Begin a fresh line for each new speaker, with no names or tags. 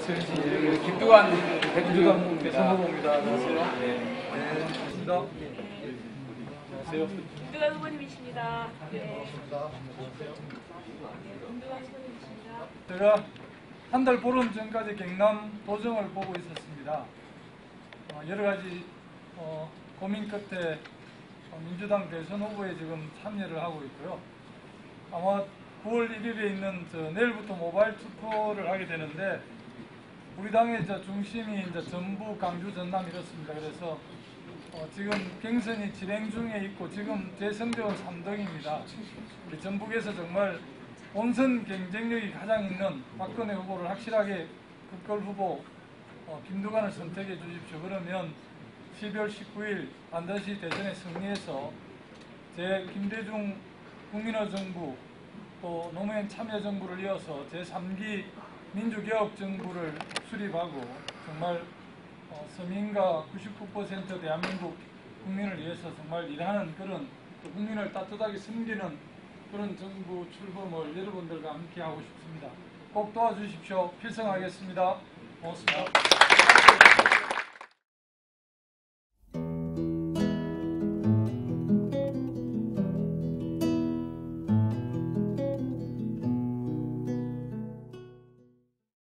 서울시 김두관
민주당
대표입니다.
선거봅니다. 안녕하세요.
네.
반갑습니다. 안녕하세요.
김두관 후보님이십니다. 네. 김두관 후보님이십니다.
제가 한 달 보름 전까지 경남 도정을 보고 있었습니다. 어, 여러 가지 어, 고민 끝에 어, 민주당 대선 후보에 지금 참여를 하고 있고요. 아마 9월 1일에 있는 저 내일부터 모바일 투표를 하게 되는데 우리 당의 저 중심이 이제 전북, 강주, 전남 이렇습니다. 그래서 어, 지금 경선이 진행 중에 있고 지금 제 선대원 3등입니다. 우리 전북에서 정말 본선 경쟁력이 가장 있는 박근혜 후보를 확실하게 극걸 후보 어, 김두관을 선택해 주십시오. 그러면 12월 19일 반드시 대선에 승리해서 제 김대중 국민의 정부 또 노무현 참여정부를 이어서 제3기 민주개혁 정부를 수립하고 정말 어, 서민과 99% 대한민국 국민을 위해서 정말 일하는 그런 또 국민을 따뜻하게 섬기는 그런 정부 출범을 여러분들과 함께 하고 싶습니다. 꼭 도와주십시오. 필성하겠습니다. 고맙습니다.